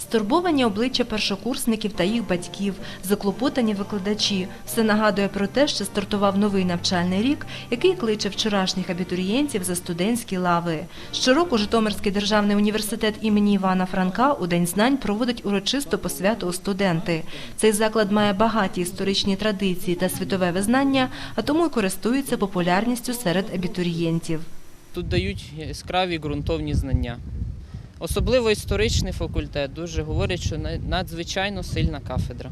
Стурбовані обличчя першокурсників та їх батьків, заклопотані викладачі. Все нагадує про те, що стартував новий навчальний рік, який кличе вчорашніх абітурієнтів за студентські лави. Щороку Житомирський державний університет імені Івана Франка у День знань проводить урочисто посвяту студенти. Цей заклад має багаті історичні традиції та світове визнання, а тому й користується популярністю серед абітурієнтів. Тут дають яскраві ґрунтовні знання. Особливо історичний факультет дуже говорять, що надзвичайно сильна кафедра.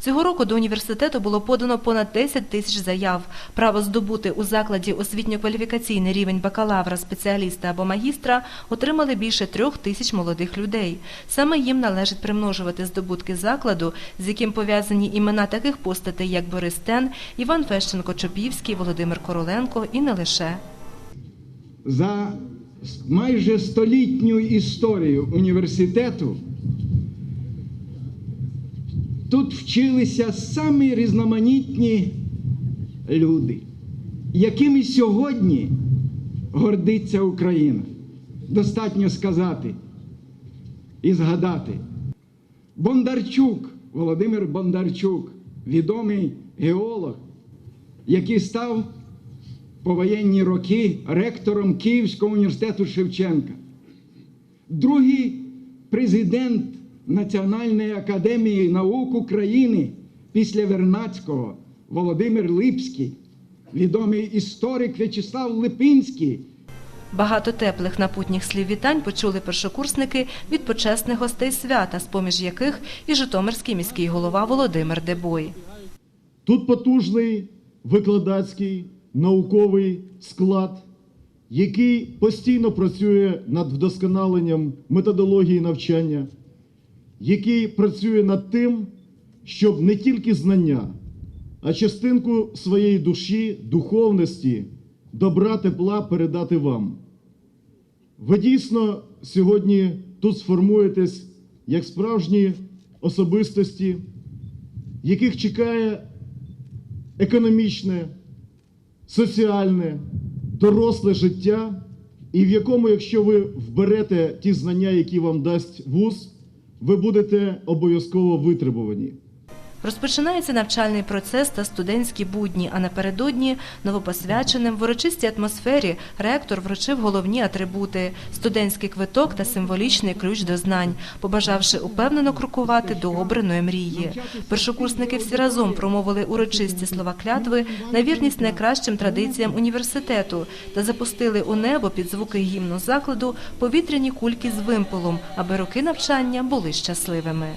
Цього року до університету було подано понад 10 тисяч заяв. Право здобути у закладі освітньо-кваліфікаційний рівень бакалавра, спеціаліста або магістра отримали більше трьох тисяч молодих людей. Саме їм належить примножувати здобутки закладу, з яким пов'язані імена таких постатей, як Борис Тен, Іван Фещенко-Чопівський, Володимир Короленко і не лише. за майже столітню історію університету тут вчилися самі різноманітні люди, якими сьогодні гордиться Україна. Достатньо сказати і згадати. Бондарчук, Володимир Бондарчук, відомий геолог, який став повоєнні роки ректором Київського університету Шевченка. Другий президент Національної академії наук України після Вернацького Володимир Липський, відомий історик В'ячеслав Липинський. Багато теплих напутніх слів вітань почули першокурсники від почесних гостей свята, з-поміж яких і Житомирський міський голова Володимир Дебой. Тут потужний викладацький науковий склад, який постійно працює над вдосконаленням методології навчання, який працює над тим, щоб не тільки знання, а частинку своєї душі, духовності, добра, тепла передати вам. Ви дійсно сьогодні тут сформуєтесь як справжні особистості, яких чекає економічне, соціальне, доросле життя, і в якому, якщо ви вберете ті знання, які вам дасть вуз, ви будете обов'язково витребувані. Розпочинається навчальний процес та студентські будні, а напередодні новопосвяченим в урочистій атмосфері ректор вручив головні атрибути – студентський квиток та символічний ключ до знань, побажавши упевнено крокувати до обраної мрії. Першокурсники всі разом промовили урочисті слова клятви на вірність найкращим традиціям університету та запустили у небо під звуки гімну закладу повітряні кульки з вимпелом, аби роки навчання були щасливими.